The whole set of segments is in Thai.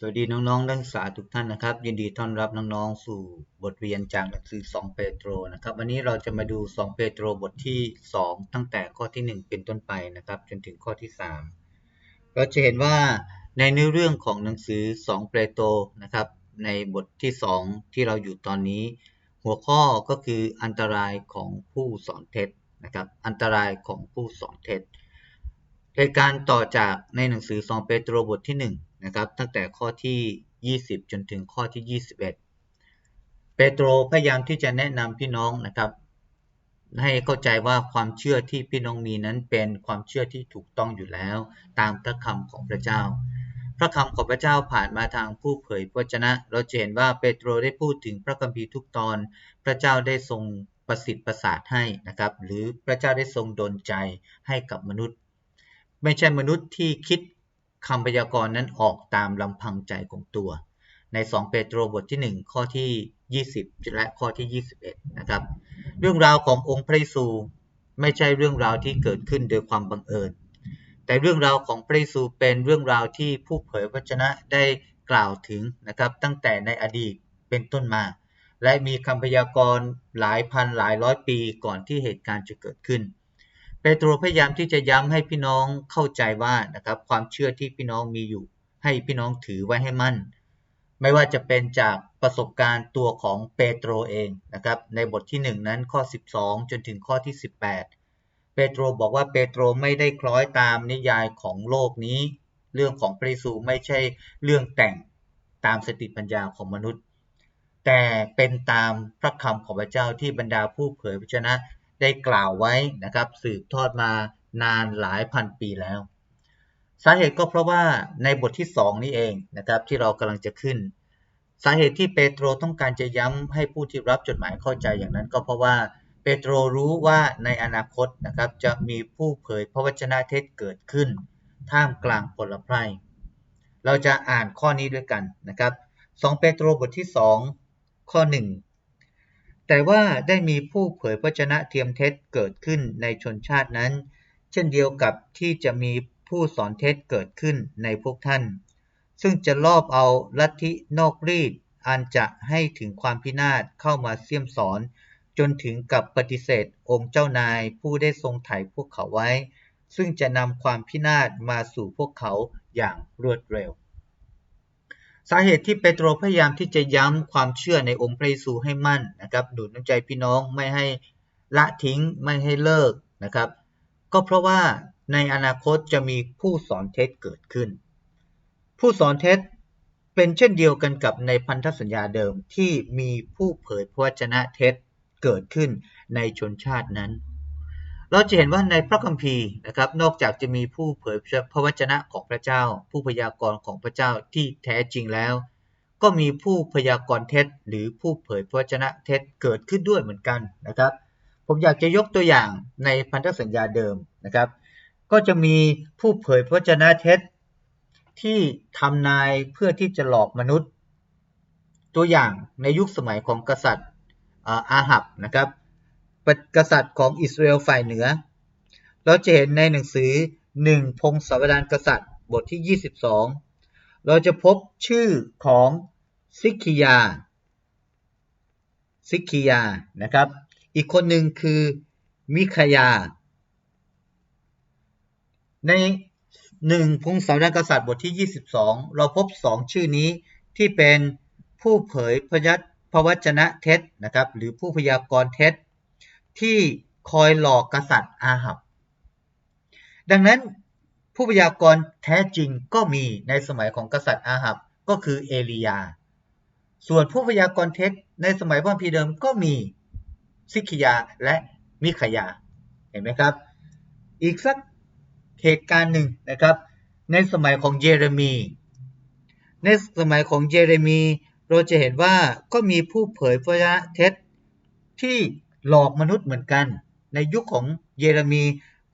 สวัสดีน้องๆนักศึกษาทุกท่านนะครับ ยินดีต้อนรับน้องๆสู่บทเรียนจากหนังสือ2เปโตรนะครับ วันนี้เราจะมาดู2เปโตรบทที่ 2 ตั้งแต่ข้อที่ 1 เป็นต้นไปนะครับ จนถึงข้อที่ 3 เราจะเห็นว่าในเนื้อเรื่องของหนังสือ2เปโตรนะครับ ในบทที่ 2 ที่เราอยู่ตอนนี้ หัวข้อก็คืออันตรายของผู้สอนเท็จนะครับ อันตรายของผู้สอนเท็จเหตุการณ์ต่อจากในหนังสือ2เปโตรบทที่ 1 นะครับตั้งแต่ข้อที่ 20 จนถึงข้อที่ 21 เปโตรพยายามที่จะแนะนำพี่น้องนะครับ ให้เข้าใจว่าความเชื่อที่พี่น้องมีนั้นเป็นความเชื่อที่ถูกต้องอยู่แล้ว ตามพระคำของพระเจ้า พระคำของพระเจ้าผ่านมาทางผู้เผยพระวจนะ เราจะเห็นว่าเปโตรได้พูดถึงพระคัมภีร์ทุกตอน พระเจ้าได้ทรงประสิทธิ์ประสาทให้นะครับ หรือพระเจ้าได้ทรงดลใจให้กับมนุษย์ ไม่ใช่มนุษย์ที่คิด คำพยากรณ์นั้นออกตามลำพังใจของตัว ใน 2 เปโตรบทที่ 1 ข้อที่ 20 และข้อที่ 21 นะครับ เรื่องราวขององค์พระเยซูไม่ใช่เรื่องราวที่เกิดขึ้นโดยความบังเอิญ แต่เรื่องราวของพระเยซูเป็นเรื่องราวที่ผู้เผยพระชนะได้กล่าวถึงนะครับ ตั้งแต่ในอดีตเป็นต้นมา และมีคำพยากรณ์หลายพันหลายร้อยปีก่อนที่เหตุการณ์จะเกิดขึ้น ปโตรพยายามที่จะย้ำให้พี่น้องเข้าใจว่านะครับความเชื่อที่พี่น้องมีอยู่ ให้พี่น้องถือไว้ให้มั่น ไม่ว่าจะเป็นจากประสบการณ์ตัวของเปโตรเองนะครับในบทที่ 1 นั้นข้อ 12 จนถึงข้อที่ 18 เปโตรบอกว่าเปโตรไม่ได้คล้อยตามนิยายของโลกนี้ เรื่องของพระเยซูไม่ใช่เรื่องแต่งตามสติปัญญาของมนุษย์ แต่เป็นตามพระคำของพระเจ้าที่บรรดาผู้เผยพระชนะ ได้กล่าวไว้นะครับสืบทอดมานานหลายพันปีแล้ว สาเหตุก็เพราะว่าในบทที่ 2 นี้เองนะครับที่เรากำลังจะขึ้น สาเหตุที่เปโตรต้องการจะย้ำให้ผู้ที่รับจดหมายเข้าใจอย่างนั้น ก็เพราะว่าเปโตรรู้ว่าในอนาคตนะครับจะมีผู้เผยพระวจนะเท็จเกิดขึ้น ท่ามกลางพลไพรเราจะอ่านข้อนี้ด้วยกันนะครับ 2 เปโตรบทที่ 2 ข้อ 1 แต่ว่าได้มีผู้เผยพระชนะเทียมเท็จเกิดขึ้นในชนชาตินั้น เช่นเดียวกับที่จะมีผู้สอนเท็จเกิดขึ้นในพวกท่าน ซึ่งจะลอบเอาลัทธินอกรีดอันจะให้ถึงความพินาศเข้ามาเสี่ยมสอน จนถึงกับปฏิเสธองค์เจ้านายผู้ได้ทรงไถ่พวกเขาไว้ ซึ่งจะนำความพินาศมาสู่พวกเขาอย่างรวดเร็ว สาเหตุที่เปโตรพยายามที่จะย้ำความเชื่อในองค์พระเยซูให้มั่นนะครับดูดน้ำใจพี่น้องไม่ให้ละทิ้งไม่ให้เลิกนะครับ ก็เพราะว่าในอนาคตจะมีผู้สอนเท็จเกิดขึ้น ผู้สอนเท็จเป็นเช่นเดียวกันกับในพันธสัญญาเดิมที่มีผู้เผยพระวจนะเท็จเกิดขึ้นในชนชาตินั้น เราจะเห็นว่าในพระคัมภีร์นะครับ นอกจากจะมีผู้เผยพระวจนะของพระเจ้า ผู้พยากรณ์ของพระเจ้าที่แท้จริงแล้ว ก็มีผู้พยากรณ์เท็จ หรือผู้เผยพระวจนะเท็จเกิดขึ้นด้วยเหมือนกันนะครับ ผมอยากจะยกตัวอย่างในพันธสัญญาเดิมนะครับ ก็จะมีผู้เผยพระวจนะเท็จ ที่ทำนายเพื่อที่จะหลอกมนุษย์ ตัวอย่างในยุคสมัยของกษัตริย์อาหับนะครับ กษัตริย์ของอิสราเอลฝ่ายเหนือ เราจะเห็นในหนังสือหนึ่งพงศาวดารกษัตริย์บทที่ 22 เราจะพบชื่อของซิกิยา ซิกิยา นะครับ อีกคนหนึ่งคือมิคายา ในหนึ่งพงศาวดารกษัตริย์บทที่ 22 เราพบสองชื่อนี้ที่เป็นผู้เผยพยัตพระวจนะเท็จนะครับ หรือผู้พยากรณ์เท็จ ที่คอยหลอกกษัตริย์อาหับ ดังนั้นผู้พยากรณ์แท้จริงก็มีในสมัยของกษัตริย์อาหับก็คือเอลียา ส่วนผู้พยากรณ์เท็จในสมัยพระพีเดิมก็มีซิกิยาและมิขยา เห็นไหมครับ อีกสักเหตุการณ์หนึ่งนะครับ ในสมัยของเยเรมี ในสมัยของเยเรมี เราจะเห็นว่าก็มีผู้เผยพระเท็จที่ หลอกมนุษย์เหมือนกัน ในยุคของเยเรมี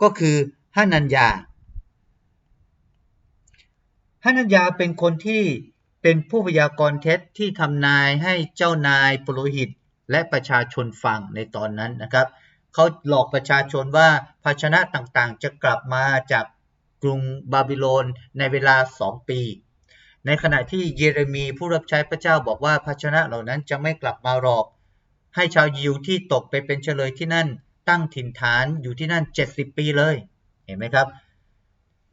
ก็คือฮานัญญาฮานัญญาเป็นคนที่เป็นผู้พยากรณ์เท็จที่ทำนายให้เจ้านายปุโรหิตและประชาชนฟังในตอนนั้นนะครับ เขาหลอกประชาชนว่าภาชนะต่างๆ จะกลับมาจากกรุงบาบิโลนในเวลาสองปี ในขณะที่เยเรมีผู้รับใช้พระเจ้าบอกว่าภาชนะเหล่านั้นจะไม่กลับมาหรอก ให้ชาวยิวที่ตกไปเป็นเฉลยที่นั่นตั้งถิ่นฐานอยู่ที่นั่น 70 ปีเลย เห็นไหมครับ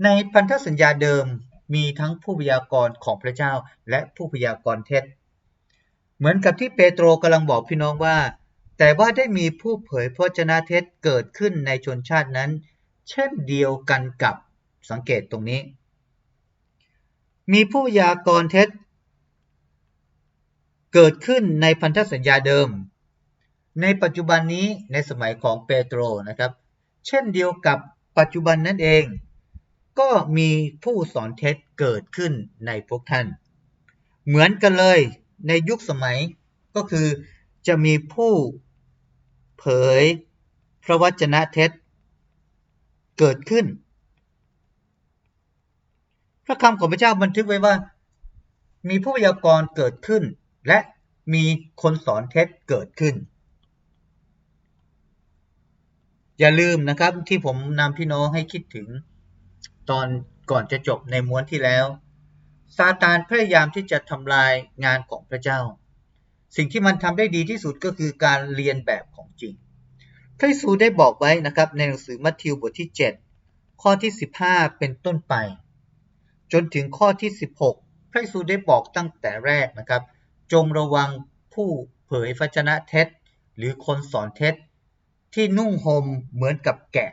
ในพันธสัญญาเดิมมีทั้งผู้พยากรณ์ของพระเจ้าและผู้พยากรณ์เท็จ เหมือนกับที่เปโตรกำลังบอกพี่น้องว่า แต่ว่าได้มีผู้เผยพระชนะเท็จเกิดขึ้นในชนชาตินั้น เช่นเดียวกันกับสังเกตตรงนี้ มีผู้พยากรณ์เท็จเกิดขึ้นในพันธสัญญาเดิม ในปัจจุบันนี้ในสมัยของเปโตรนะครับ เช่นเดียวกับปัจจุบันนั่นเอง ก็มีผู้สอนเท็จเกิดขึ้นในพวกท่าน เหมือนกันเลยในยุคสมัยก็คือจะมีผู้เผยพระวจนะเท็จเกิดขึ้น พระคำของพระเจ้าบันทึกไว้ว่า มีผู้พยากรณ์เกิดขึ้น และมีคนสอนเท็จเกิดขึ้น อย่าลืมนะครับที่ผมนำพี่น้องให้คิดถึง ตอนก่อนจะจบในม้วนที่แล้วซาตานพยายามที่จะทำลายงานของพระเจ้า สิ่งที่มันทำได้ดีที่สุดก็คือการเรียนแบบของจริง พระเยซูได้บอกไว้นะครับในหนังสือมัทธิวบทที่ 7 ข้อที่ 15 เป็นต้นไป จนถึงข้อที่ 16 พระเยซูได้บอกตั้งแต่แรกนะครับ จงระวังผู้เผยพระชนะเท็จ หรือคนสอนเท็จ ที่นุ่งห่มเหมือนกับแกะ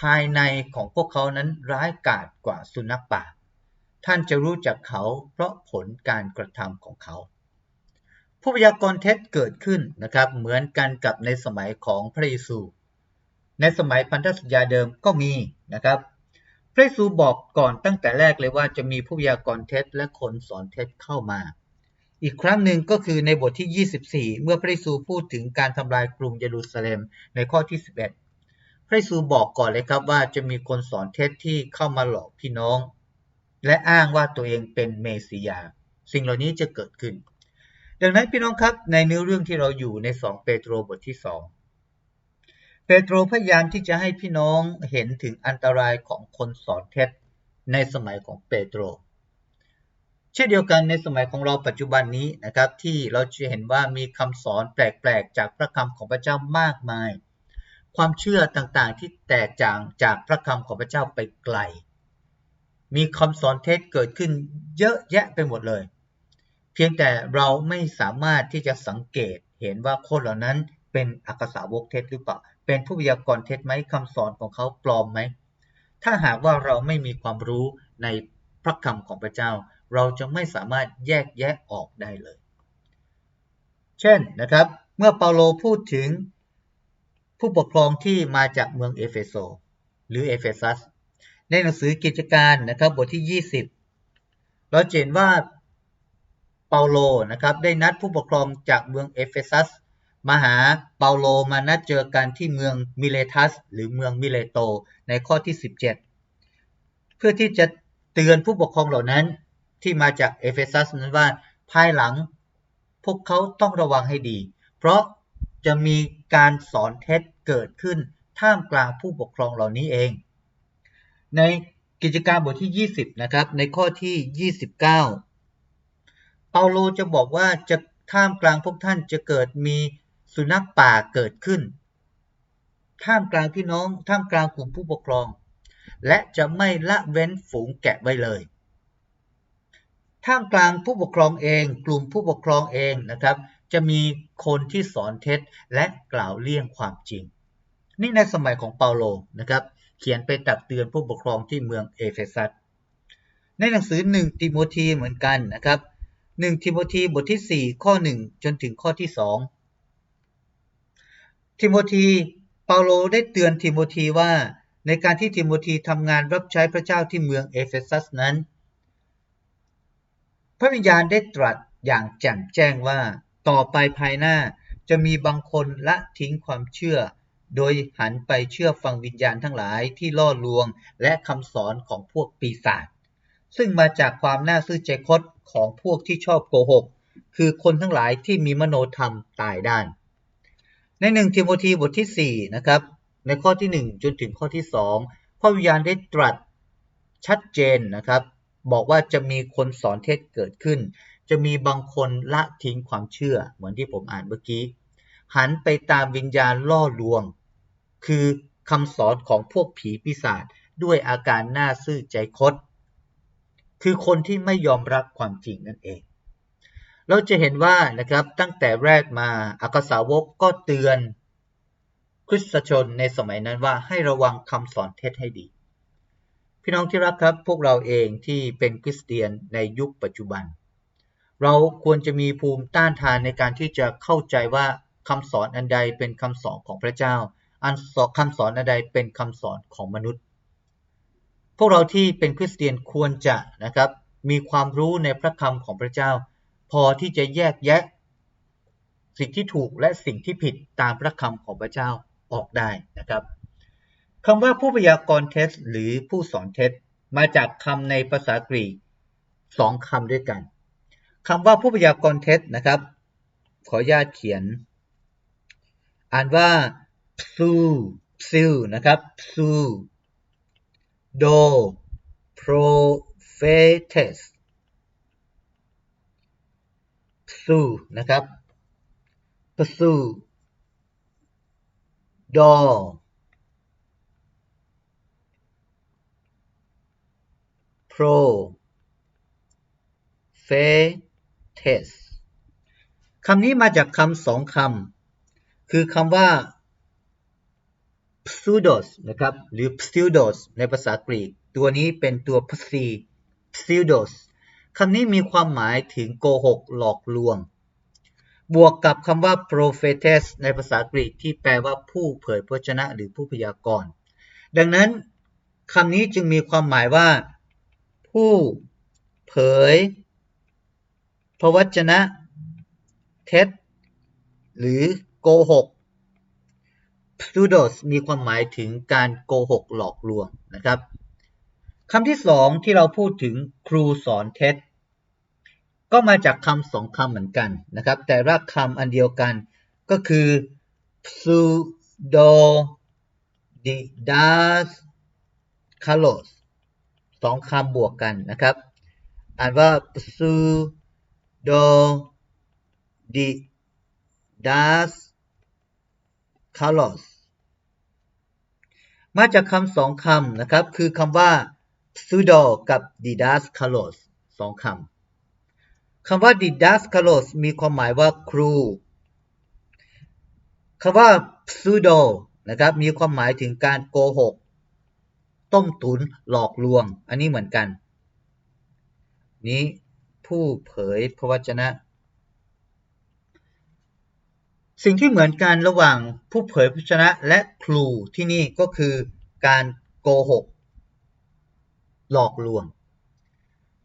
ภายในของพวกเขานั้นร้ายกาจกว่าสุนัขป่า ท่านจะรู้จักเขาเพราะผลการกระทำของเขาผู้พยากรณ์เท็จเกิดขึ้นนะครับ เหมือนกันกับในสมัยของพระเยซู ในสมัยพันธสัญญาเดิมก็มีนะครับ พระเยซูบอกก่อนตั้งแต่แรกเลยว่าจะมีผู้พยากรณ์เท็จและคนสอนเท็จเข้ามา อีกครั้งหนึ่งก็คือในบทที่ 24 เมื่อพระเยซูพูดถึงการทำลายกรุงเยรูซาเล็มในข้อที่ 11 พระเยซูบอกก่อนเลยครับว่าจะมีคนสอนเท็จที่เข้ามาหลอกพี่น้อง และอ้างว่าตัวเองเป็นเมสิยา สิ่งเหล่านี้จะเกิดขึ้น ดังนั้นพี่น้องครับในเนื้อเรื่องที่เราอยู่ใน 2 เปโตรบทที่ 2 เปโตรพยายามที่จะให้พี่น้องเห็นถึงอันตรายของคนสอนเท็จในสมัยของเปโตรเช่นเดียวกันในสมัยของเราปัจจุบันนี้นะครับ ที่เราจะเห็นว่ามีคำสอนแปลกๆ จากพระคำของพระเจ้ามากมาย ความเชื่อต่างๆที่แตกจางจากพระคำของพระเจ้าไปไกล มีคำสอนเท็จเกิดขึ้นเยอะแยะไปหมดเลย เพียงแต่เราไม่สามารถที่จะสังเกตเห็นว่าคนเหล่านั้นเป็นอักษาวกเท็จหรือเปล่า เป็นผู้พยากรณ์เท็จไหมคำสอนของเขาปลอมไหม ถ้าหากว่าเราไม่มีความรู้ในพระคำของพระเจ้า เราจะไม่สามารถแยกแยะออกได้เลย เช่นนะครับ เมื่อเปาโลพูดถึงผู้ปกครองที่มาจากเมืองเอเฟโซหรือเอเฟซัส ในหนังสือกิจการนะครับบทที่ 20 เราเห็นว่าเปาโลนะครับได้นัดผู้ปกครองจากเมืองเอเฟซัสมาหาเปาโลมานัดเจอกันที่เมืองมิเลทัส หรือเมืองมิเลโตในข้อที่ 17 เพื่อที่จะเตือนผู้ปกครองเหล่านั้น ที่มาจากเอเฟซัสนั้นว่า ภายหลังพวกเขาต้องระวังให้ดี เพราะจะมีการสอนเท็จเกิดขึ้นท่ามกลางผู้ปกครองเหล่านี้เอง ในกิจการบทที่ 20 นะครับ ในข้อที่ 29 เปาโลจะบอกว่าจะท่ามกลางพวกท่านจะเกิดมีสุนัขป่าเกิดขึ้น ท่ามกลางพี่น้อง ท่ามกลางกลุ่มผู้ปกครอง และจะไม่ละเว้นฝูงแกะไว้เลย ท่ามกลางผู้ปกครองเอง กลุ่มผู้ปกครองเองนะครับ จะมีคนที่สอนเท็จและกล่าวเลี่ยงความจริง นี่ในสมัยของเปาโลนะครับ เขียนไปตักเตือนผู้ปกครองที่เมืองเอเฟซัสในหนังสือ 1 ติโมธีเหมือนกันนะครับ 1 ติโมธีบทที่ 4 ข้อ 1 จนถึงข้อที่ 2 ติโมธีเปาโลได้เตือนติโมธีว่า ในการที่ติโมธีทำงานรับใช้พระเจ้าที่เมืองเอเฟซัสนั้น ระวิญญาณได้ตรัสอย่างแจ่มแจ้งว่า ต่อไปภายหน้าจะมีบางคนละทิ้งความเชื่อ โดยหันไปเชื่อฟังวิญญาณทั้งหลายที่ล่อลวงและคำสอนของพวกปีศาจซึ่งมาจากความน่าซื่อใจคดของพวกที่ชอบโกหก คือคนทั้งหลายที่มีมโนธรรมตายด้าน ในหนึ่งทิโมธีบทที่4นะครับในข้อที่ 1 จนถึงข้อที่ 2 พระวิญญาณได้ตรัสชัดเจนนะครับ บอกว่าจะมีคนสอนเท็จเกิดขึ้น จะมีบางคนละทิ้งความเชื่อ เหมือนที่ผมอ่านเมื่อกี้ หันไปตามวิญญาณล่อลวง คือคำสอนของพวกผีปีศาจด้วยอาการหน้าซื่อใจคด คือคนที่ไม่ยอมรับความจริงนั่นเอง เราจะเห็นว่านะครับตั้งแต่แรกมาอักษาวกก็เตือนคริสตชนในสมัยนั้นว่าให้ระวังคำสอนเท็จให้ดี พี่น้องที่รักครับพวกเราเองที่เป็นคริสเตียนในยุคปัจจุบัน เราควรจะมีภูมิต้านทานในการที่จะเข้าใจว่าคำสอนอันใดเป็นคำสอนของพระเจ้า อันคำสอนอันใดเป็นคำสอนของมนุษย์ พวกเราที่เป็นคริสเตียนควรจะนะครับ มีความรู้ในพระคำของพระเจ้า พอที่จะแยกแยะ สิ่งที่ถูกและสิ่งที่ผิดตามพระคำของพระเจ้าออกได้นะครับ คำว่าผู้พยากรณ์เท็จหรือผู้สอนเท็จมาจากคำในภาษากรีกสองคำด้วยกันคำว่าผู้พยากรณ์เท็จนะครับ ขออนุญาตเขียน อ่านว่า psu psu นะครับ psu do prophetes psu นะครับ psudo f e t e s คำนี้มาจากคำสองคำ คือคำว่า pseudos นะครับ หรือ pseudos ในภาษากรีก ตัวนี้เป็นตัว p s i pseudos คำนี้มีความหมายถึงโกหกหลอกลวง บวกกับคำว่า prophetess ในภาษากรีกที่แปลว่าผู้เผยพระชนะหรือผู้พยากรณ์ ดังนั้นคำนี้จึงมีความหมายว่า ผู้เผยพระวจนะ เท็จ หรือโกหก pseudos มีความหมายถึงการโกหกหลอกลวงนะครับคำที่สองที่เราพูดถึงครูสอนเท็จ ก็มาจากคำสองคำเหมือนกันนะครับ แต่รากคำอันเดียวกันก็คือ pseudo didas kalos สองคำบวกกันนะครับ อ่านว่า pseudo didas kalos มาจากคำสองคำนะครับ คือคำว่า pseudo กับ didas kalos สองคำคำว่า didaskalos มีความหมายว่าครูคำว่า pseudo นะครับมีความหมายถึงการโกหก ต้มตุนหลอกลวง อันนี้เหมือนกัน นี้ผู้เผยพระวจนะ สิ่งที่เหมือนกันระหว่างผู้เผยพระวจนะและครูที่นี่ก็คือการโกหก หลอกลวง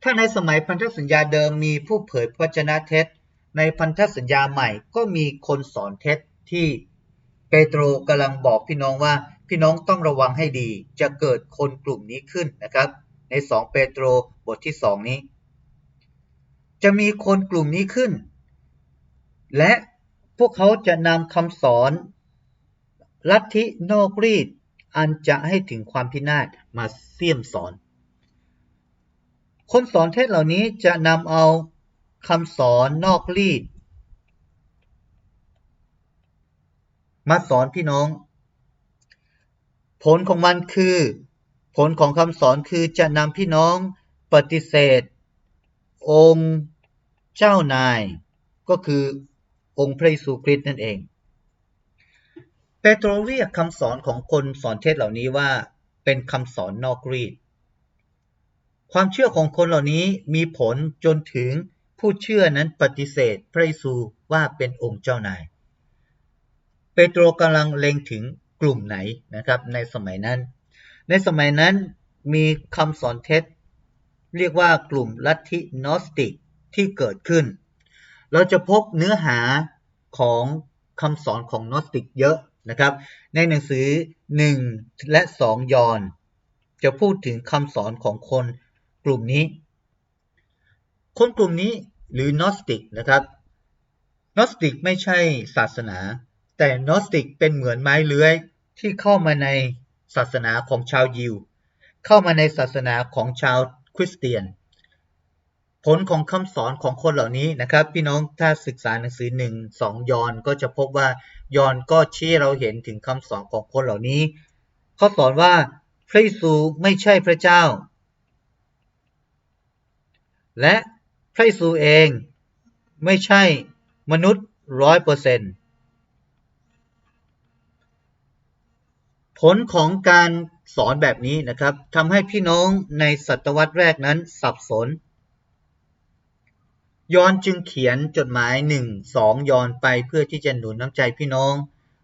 ถ้าในสมัยพันธสัญญาเดิมมีผู้เผยพระชนะเท็จ ในพันธสัญญาใหม่ก็มีคนสอนเท็จที่เปโตรกำลังบอกพี่น้องว่า พี่น้องต้องระวังให้ดี จะเกิดคนกลุ่มนี้ขึ้นนะครับ ใน 2 เปโตรบทที่ 2 นี้ จะมีคนกลุ่มนี้ขึ้น และพวกเขาจะนำคำสอนลัทธินอกรีดอันจะให้ถึงความพินาศมาเสี่ยมสอน คนสอนเทศเหล่านี้จะนำเอาคำสอนนอกรีดมาสอนพี่น้อง ผลของมันคือ ผลของคำสอนคือจะนำพี่น้องปฏิเสธ องค์เจ้านาย ก็คือองค์พระเยซูคริสต์นั่นเอง เปโตรเรียกคำสอนของคนสอนเทศเหล่านี้ว่าเป็นคำสอนนอกรีดความเชื่อของคนเหล่านี้มีผลจนถึงผู้เชื่อนั้นปฏิเสธพระเยซูว่าเป็นองค์เจ้านาย เปโตรกำลังเล็งถึง กลุ่มไหนนะครับในสมัยนั้น ในสมัยนั้นมีคำสอนเท็จ เรียกว่ากลุ่มลัทธินอสติกที่เกิดขึ้น เราจะพบเนื้อหาของคำสอนของนอสติกเยอะนะครับ ในหนังสือ 1 และ 2 ยอน จะพูดถึงคำสอนของคนกลุ่มนี้ คนกลุ่มนี้หรือนอสติกนะครับนอสติกไม่ใช่ศาสนา แต่นอสติกเป็นเหมือนไม้เลื้อยที่เข้ามาในศาสนาของชาวยิว เข้ามาในศาสนาของชาวคริสเตียน ผลของคำสอนของคนเหล่านี้นะครับ พี่น้องถ้าศึกษาหนังสือหนึ่งสองยอนก็จะพบว่ายอนก็ชี้เราเห็นถึงคำสอนของคนเหล่านี้เขาสอนว่าพระเยซูไม่ใช่พระเจ้า และพระเยซูเองไม่ใช่มนุษย์ร้อยเปอร์เซ็นต์ ผลของการสอนแบบนี้นะครับทำให้พี่น้องในศตวรรษแรกนั้นสับสน ยอนจึงเขียนจดหมายหนึ่งสองยอนไปเพื่อที่จะหนุนน้ำใจพี่น้อง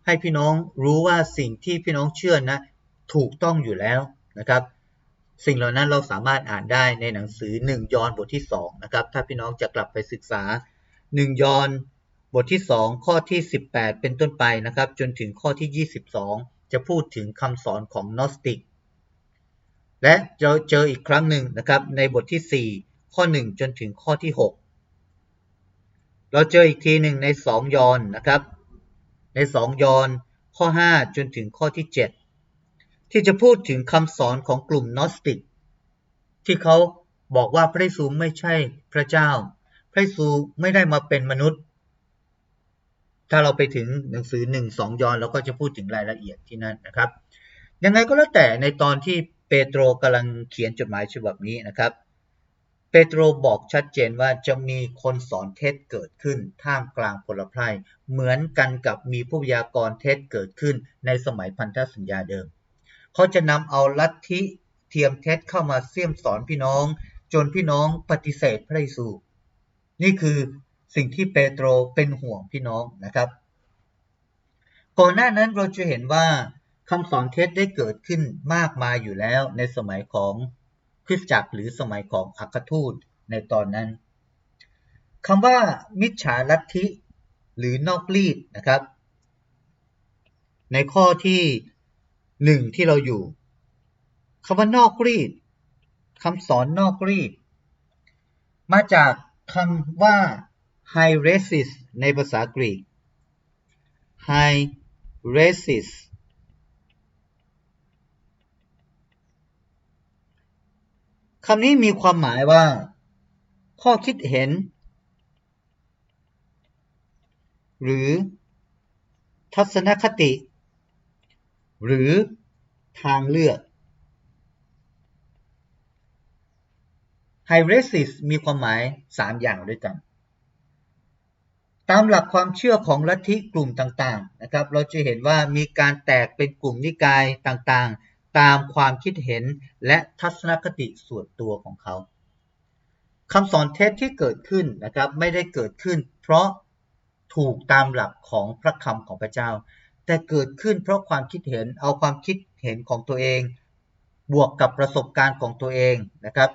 ให้พี่น้องรู้ว่าสิ่งที่พี่น้องเชื่อนะ ถูกต้องอยู่แล้วนะครับ สิ่งเหล่านั้นเราสามารถอ่านได้ในหนังสือ 1 ยอนบทที่2นะครับถ้าพี่น้องจะกลับไปศึกษา 1 ยอนบทที่ 2 ข้อที่ 18 เป็นต้นไปนะครับ จนถึงข้อที่ 22 จะพูดถึงคำสอนของนอสติก และเราเจออีกครั้งหนึ่งนะครับในบทที่ 4 ข้อ 1 จนถึงข้อที่ 6 เราเจออีกทีหนึ่งในสองยอนนะครับ ในสองยอนข้อ 5 จนถึงข้อที่ 7 ที่จะพูดถึงคำสอนของกลุ่มนอสติก ที่เขาบอกว่าพระเยซูไม่ใช่พระเจ้า พระเยซูไม่ได้มาเป็นมนุษย์ ถ้าเราไปถึงหนังสือ1 2ยอนเราก็จะพูดถึงรายละเอียดที่นั่นนะครับ ยังไงก็แล้วแต่ในตอนที่เปโตรกำลังเขียนจดหมายฉบับนี้นะครับ เปโตรบอกชัดเจนว่าจะมีคนสอนเท็จเกิดขึ้นท่ามกลางพลไพรเหมือนกันกับมีผู้พยากรณ์เท็จเกิดขึ้นในสมัยพันธสัญญาเดิม เขาจะนำเอาลัทธิเทียมเท็จเข้ามาเสี่ยมสอนพี่น้อง จนพี่น้องปฏิเสธพระเยซู นี่คือ สิ่งที่เปโตรเป็นห่วงพี่น้องนะครับ ก่อนหน้านั้นเราจะเห็นว่าคำสอนเท็จได้เกิดขึ้นมากมายอยู่แล้วในสมัยของคริสตจักรหรือสมัยของอัครทูตในตอนนั้นคำว่ามิจฉาลัทธิหรือนอกลีดนะครับ ในข้อที่หนึ่งที่เราอยู่คำว่านอกรีดคำสอนนอกรีดมาจากคำว่า high racist ในภาษากรีก high racist คำนี้มีความหมายว่า ข้อคิดเห็น หรือ ทัศนคติ หรือทางเลือกไฮเรซิสมีความหมาย 3 อย่างด้วยกัน ตามหลักความเชื่อของลัทธิกลุ่มต่างๆนะครับ เราจะเห็นว่ามีการแตกเป็นกลุ่มนิกายต่างๆ ตามความคิดเห็นและทัศนคติส่วนตัวของเขาคำสอนเท็จที่เกิดขึ้นนะครับไม่ได้เกิดขึ้น เพราะถูกตามหลักของพระคำของพระเจ้า แต่เกิดขึ้นเพราะความคิดเห็นเอาความคิดเห็นของตัวเอง บวกกับประสบการณ์ของตัวเองนะครับ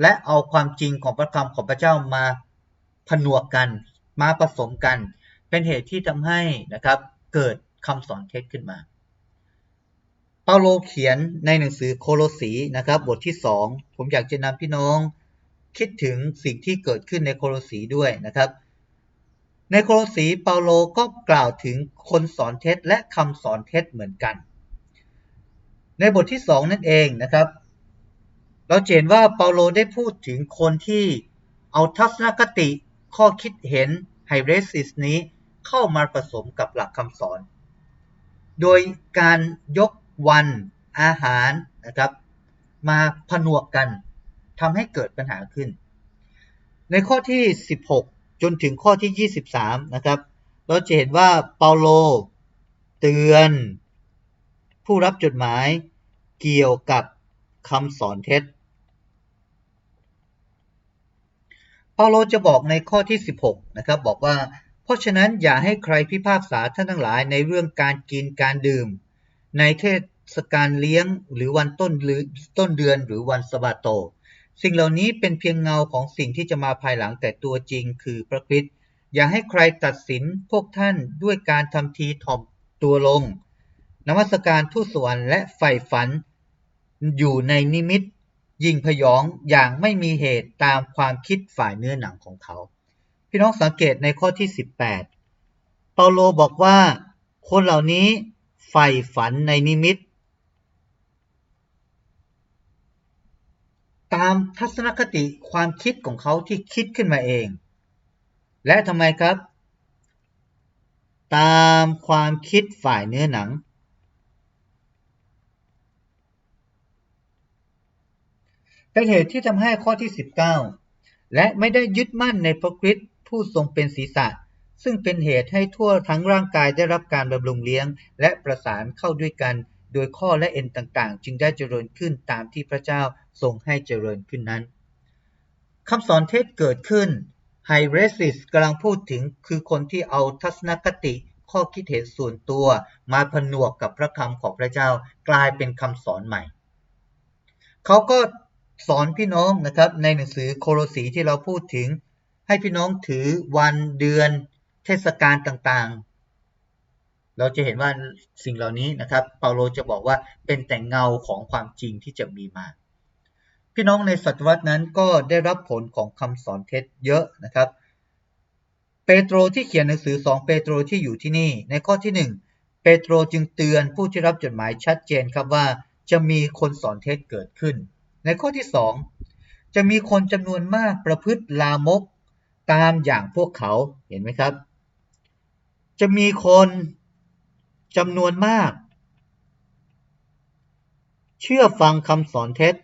และเอาความจริงของพระคำของพระเจ้ามาผนวกกัน มาผสมกัน เป็นเหตุที่ทำให้นะครับเกิดคำสอนเท็จขึ้นมา เปาโลเขียนในหนังสือโคโลสีนะครับบทที่ 2 ผมอยากจะนำพี่น้องคิดถึงสิ่งที่เกิดขึ้นในโคโลสีด้วยนะครับ ในโคโลสีเปาโลก็กล่าวถึงคนสอนเท็จและคำสอนเท็จเหมือนกัน ในบทที่ 2 นั่นเองนะครับ เราเห็นว่าเปาโลได้พูดถึงคนที่เอาทัศนคติ ข้อคิดเห็นไฮเรซิสนี้เข้ามาผสมกับหลักคำสอน โดยการยกวันอาหารนะครับ มาผนวกกันทำให้เกิดปัญหาขึ้น ในข้อที่ 16 จนถึงข้อที่ 23 นะครับ เราจะเห็นว่าเปาโล เตือน ผู้รับจดหมายเกี่ยวกับคำสอนเท็จ เปาโลจะบอกในข้อที่ 16 นะครับ บอกว่า เพราะฉะนั้นอย่าให้ใครพิพากษาท่านทั้งหลายในเรื่องการกินการดื่ม ในเทศกาลเลี้ยงหรือวันต้นหรือต้นเดือนหรือวันสบาโต สิ่งเหล่านี้เป็นเพียงเงาของสิ่งที่จะมาภายหลังแต่ตัวจริงคือพระคริสต์อย่าให้ใครตัดสินพวกท่านด้วยการทำทีถ่อมตัวลงนมัสการทูตสวรรค์และใฝ่ฝันอยู่ในนิมิต ยิงพยองอย่างไม่มีเหตุตามความคิดฝ่ายเนื้อหนังของเขา พี่น้องสังเกตในข้อที่ 18 เปาโลบอกว่า คนเหล่านี้ใฝ่ฝันในนิมิต ตามทัศนคติความคิดของเขาที่คิดขึ้นมาเอง และทำไมครับ ตามความคิดฝ่ายเนื้อหนัง เป็นเหตุที่ทำให้ข้อที่ 19 และไม่ได้ยึดมั่นในพระคริสต์ผู้ทรงเป็นศีรษะ ซึ่งเป็นเหตุให้ทั่วทั้งร่างกายได้รับการบำรุงเลี้ยง และประสานเข้าด้วยกัน โดยข้อและเอ็นต่างๆ จึงได้เจริญขึ้นตามที่พระเจ้าทรงให้เจริญขึ้นนั้นคำสอนเทศเกิดขึ้นไฮเรซิสกำลังพูดถึงคือคนที่เอาทัศนคติข้อคิดเห็นส่วนตัว มาผนวกกับพระคำของพระเจ้ากลายเป็นคำสอนใหม่ เขาก็ สอนพี่น้องนะครับในหนังสือโคโลสีที่เราพูดถึง ให้พี่น้องถือวันเดือนเทศกาลต่างๆ เราจะเห็นว่าสิ่งเหล่านี้นะครับ เปาโลจะบอกว่าเป็นแต่เงาของความจริงที่จะมีมา พี่น้องในศตวรรษนั้นก็ได้รับผลของคำสอนเท็จเยอะนะครับ เปโตรที่เขียนหนังสือ2เปโตรที่อยู่ที่นี่ ในข้อที่ 1 เปโตรจึงเตือนผู้ที่รับจดหมายชัดเจนครับว่าจะมีคนสอนเท็จเกิดขึ้น ในข้อที่ 2 จะมีคนจำนวนมากประพฤติลามกตามอย่างพวกเขาเห็นไหมครับ จะมีคนจำนวนมาก เชื่อฟังคำสอนเท็จ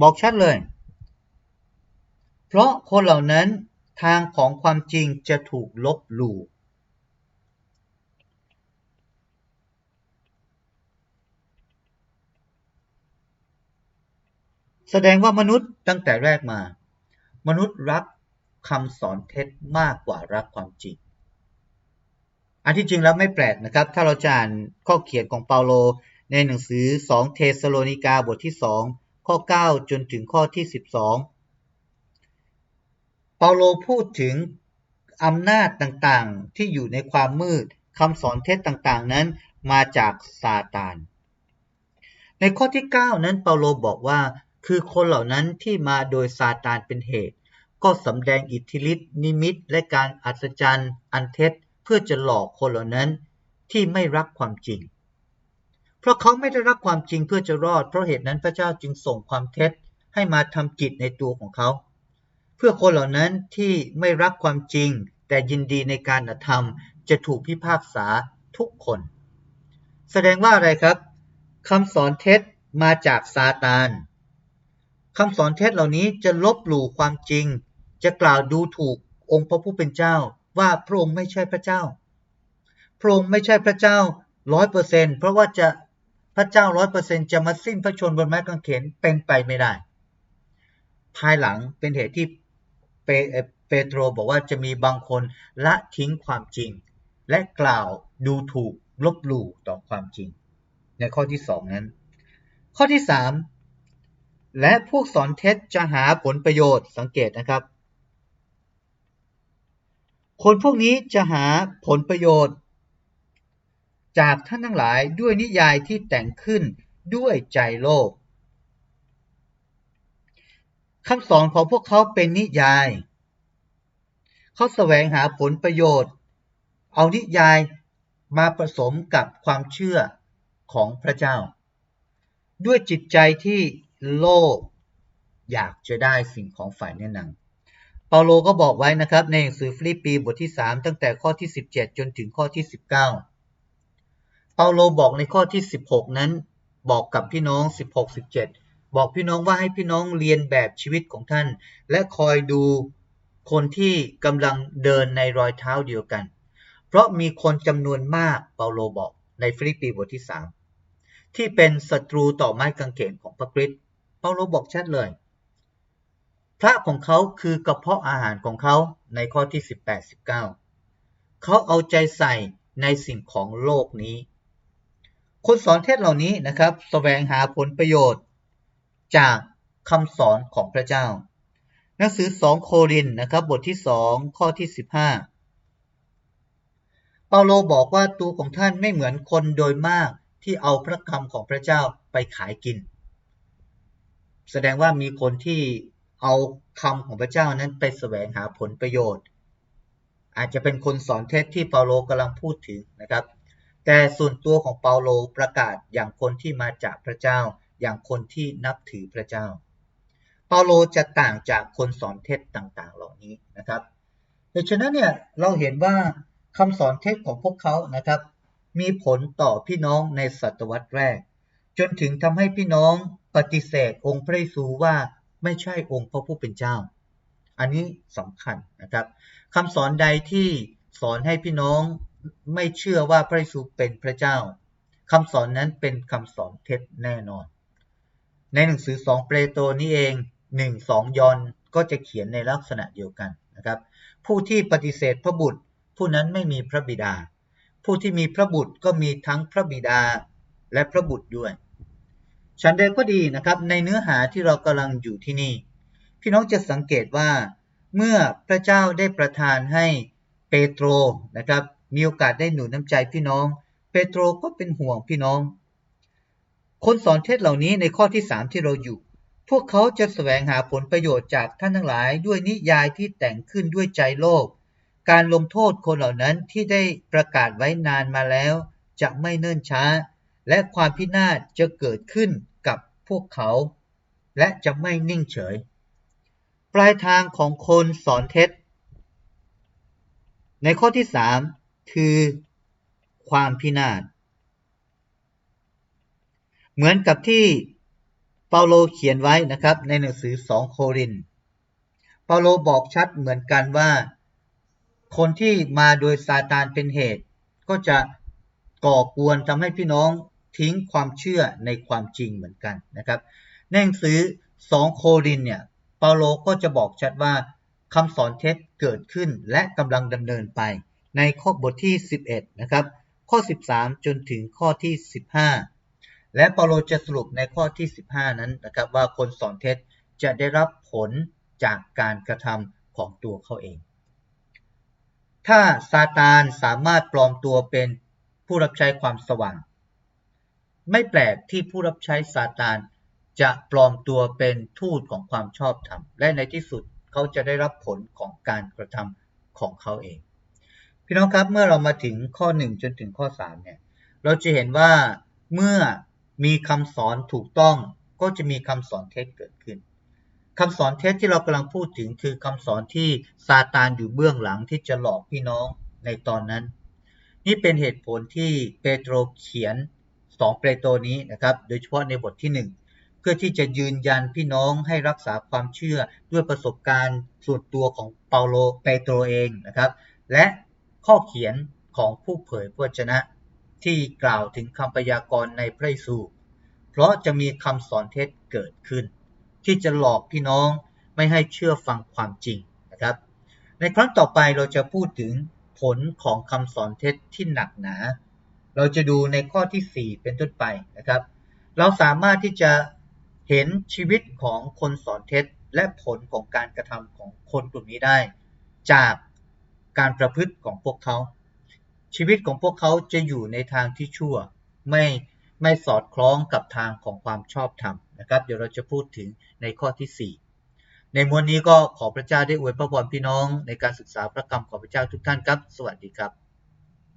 บอกชัดเลย เพราะคนเหล่านั้นทางของความจริงจะถูกลบหลู่ แสดงว่ามนุษย์ตั้งแต่แรกมา มนุษย์รักคำสอนเท็จมากกว่ารักความจริง อันที่จริงแล้วไม่แปลกนะครับ ถ้าเราจะอ่านข้อเขียนของเปาโลในหนังสือ 2 เทสโลนิกาบทที่ 2 ข้อ 9 จนถึงข้อที่ 12 เปาโลพูดถึงอำนาจต่างๆ ที่อยู่ในความมืดคำสอนเท็จต่างๆ นั้นมาจากซาตาน ในข้อที่ 9 นั้นเปาโลบอกว่า คือคนเหล่านั้นที่มาโดยซาตานเป็นเหตุ ก็สำแดงอิทธิฤทธินิมิตและการอัศจรรย์อันเท็จเพื่อจะหลอกคนเหล่านั้นที่ไม่รักความจริง เพราะเขาไม่ได้รับความจริงเพื่อจะรอด เพราะเหตุนั้นพระเจ้าจึงส่งความเท็จให้มาทำกิจในตัวของเขา เพื่อคนเหล่านั้นที่ไม่รักความจริง แต่ยินดีในการธรรมจะถูกพิพากษาทุกคน แสดงว่าอะไรครับคำสอนเท็จมาจากซาตาน คำสอนเท็จเหล่านี้จะลบหลู่ความจริง จะกล่าวดูถูกองค์พระผู้เป็นเจ้า ว่าพระองค์ไม่ใช่พระเจ้า พระองค์ไม่ใช่พระเจ้าร้อยเปอร์เซ็นเพราะว่าจะพระเจ้าร้อยเปอร์เซ็นจะมาสิ้นพระชนบนไม้กางเขนเป็นไปไม่ได้ ภายหลังเป็นเหตุที่เปเปโตรบอกว่าจะมีบางคนละทิ้งความจริง และกล่าวดูถูกลบหลู่ต่อความจริง ในข้อที่สองนั้น ข้อที่สาม และพวกสอนเท็จจะหาผลประโยชน์สังเกตนะครับ คนพวกนี้จะหาผลประโยชน์ จากท่านทั้งหลายด้วยนิยายที่แต่งขึ้นด้วยใจโลภคำสอนของพวกเขาเป็นนิยาย เขาแสวงหาผลประโยชน์ เอานิยายมาผสมกับความเชื่อของพระเจ้า ด้วยจิตใจที่ โลภอยากจะได้สิ่งของฝ่ายแน่นังเปาโลก็บอกไว้นะครับ ในหนังสือฟิลิปปีบทที่ 3 ตั้งแต่ข้อที่ 17 จนถึงข้อที่ 19 เปาโลบอกในข้อที่ 16 นั้น บอกกับพี่น้อง 16 17 บอกพี่น้องว่าให้พี่น้องเรียนแบบชีวิตของท่าน และคอยดูคนที่กำลังเดินในรอยเท้าเดียวกัน เพราะมีคนจำนวนมากเปาโลบอกในฟิลิปปีบทที่ 3 ที่เป็นศัตรูต่อไม้กางเขนของพระคริสต์ เปาโลบอกชัดเลย พระของเขาคือกระเพาะอาหารของเขาในข้อที่ 18 19 เขาเอาใจใส่ในสิ่งของโลกนี้ คนสอนเทศเหล่านี้นะครับสแสวงหาผลประโยชน์ จากคำสอนของพระเจ้า หนังสือ 2 โครินนะครับบทที่ 2 ข้อที่ 15 เปาโลบอกว่าตัวของท่านไม่เหมือนคนโดยมากที่เอาพระคำของพระเจ้าไปขายกิน แสดงว่ามีคนที่เอาคำของพระเจ้านั้นไปแสวงหาผลประโยชน์ อาจจะเป็นคนสอนเทศที่เปาโลกำลังพูดถึงนะครับ แต่ส่วนตัวของเปาโลประกาศอย่างคนที่มาจากพระเจ้า อย่างคนที่นับถือพระเจ้า เปาโลจะต่างจากคนสอนเท็จต่างๆ เหล่านี้นะครับดังฉะนั้นเนี่ยเราเห็นว่าคำสอนเท็จของพวกเขานะครับ มีผลต่อพี่น้องในศตวรรษแรก จนถึงทำให้พี่น้องปฏิเสธองค์พระเยซูว่าไม่ใช่องค์พระผู้เป็นเจ้า อันนี้สำคัญนะครับคำสอนใดที่สอนให้พี่น้องไม่เชื่อว่าพระเยซูเป็นพระเจ้าคำสอนนั้นเป็นคำสอนเท็จแน่นอน ในหนังสือสองเปโตรนี้เองหนึ่งสองยอนก็จะเขียนในลักษณะเดียวกันนะครับผู้ที่ปฏิเสธพระบุตร ผู้นั้นไม่มีพระบิดา ผู้ที่มีพระบุตรก็มีทั้งพระบิดาและพระบุตรด้วย ฉันเดก็ดีนะครับในเนื้อหาที่เรากำลังอยู่ที่นี่ พี่น้องจะสังเกตว่า เมื่อพระเจ้าได้ประทานให้เปโตรนะครับมีโอกาสได้หนุนน้ำใจพี่น้อง เปโตรก็เป็นห่วงพี่น้อง คนสอนเทศเหล่านี้ในข้อที่ 3 ที่เราอยู่ พวกเขาจะแสวงหาผลประโยชน์จากท่านทั้งหลาย ด้วยนิยายที่แต่งขึ้นด้วยใจโลภการลงโทษคนเหล่านั้นที่ได้ประกาศไว้นานมาแล้ว จะไม่เนิ่นช้า และความพินาศจะเกิดขึ้นกับพวกเขา และจะไม่นิ่งเฉย ปลายทางของคนสอนเท็จ ในข้อที่ 3 คือ ความพินาศ เหมือนกับที่เปาโลเขียนไว้นะครับในหนังสือ 2 โคริน เปาโลบอกชัดเหมือนกันว่า คนที่มาโดยซาตานเป็นเหตุ ก็จะก่อกวนทำให้พี่น้อง ทิ้งความเชื่อในความจริงเหมือนกันนะครับในหนังสือ 2 โครินเนี่ยเปาโลก็จะบอกชัดว่าคำสอนเท็จเกิดขึ้นและกำลังดำเนินไป ในข้อบทที่ 11 นะครับ ข้อ 13 จนถึงข้อที่ 15 และเปาโลจะสรุปในข้อที่ 15 นั้นนะครับว่าคนสอนเท็จจะได้รับผลจากการกระทำของตัวเขาเอง ถ้าซาตานสามารถปลอมตัวเป็นผู้รับใช้ความสว่าง ไม่แปลกที่ผู้รับใช้ซาตานจะปลอมตัวเป็นทูตของความชอบธรรม และในที่สุดเขาจะได้รับผลของการกระทำของเขาเอง พี่น้องครับเมื่อเรามาถึงข้อ 1 จนถึงข้อ3เนี่ยเราจะเห็นว่าเมื่อมีคำสอนถูกต้องก็จะมีคำสอนเท็จเกิดขึ้นคำสอนเท็จที่เรากำลังพูดถึงคือคำสอนที่ซาตานอยู่เบื้องหลังที่จะหลอกพี่น้องในตอนนั้น นี่เป็นเหตุผลที่เปโตรเขียน 2 เปโตรนี้นะครับ โดยเฉพาะในบทที่ 1 เพื่อที่จะยืนยันพี่น้องให้รักษาความเชื่อด้วยประสบการณ์ส่วนตัวของเปาโลเปโตรเองนะครับ และข้อเขียนของผู้เผยพระชนะที่กล่าวถึงคำพยากรณ์ในพระเยซู เพราะจะมีคำสอนเท็จเกิดขึ้น ที่จะหลอกพี่น้องไม่ให้เชื่อฟังความจริงนะครับ ในครั้งต่อไปเราจะพูดถึงผลของคำสอนเท็จที่หนักหนา เราจะดูในข้อที่ 4 เป็นต้นไปนะครับ เราสามารถที่จะเห็นชีวิตของคนสอนเท็จและผลของการกระทำของคนกลุ่มนี้ได้ จากการประพฤติของพวกเขา ชีวิตของพวกเขาจะอยู่ในทางที่ชั่ว ไม่ไม่สอดคล้องกับทางของความชอบธรรมนะครับ เดี๋ยวเราจะพูดถึงในข้อที่ 4 ในมวลนี้ก็ขอพระเจ้าได้อวยพระพรพี่น้องในการศึกษาพระคำของพระเจ้าทุกท่านครับ สวัสดีครับ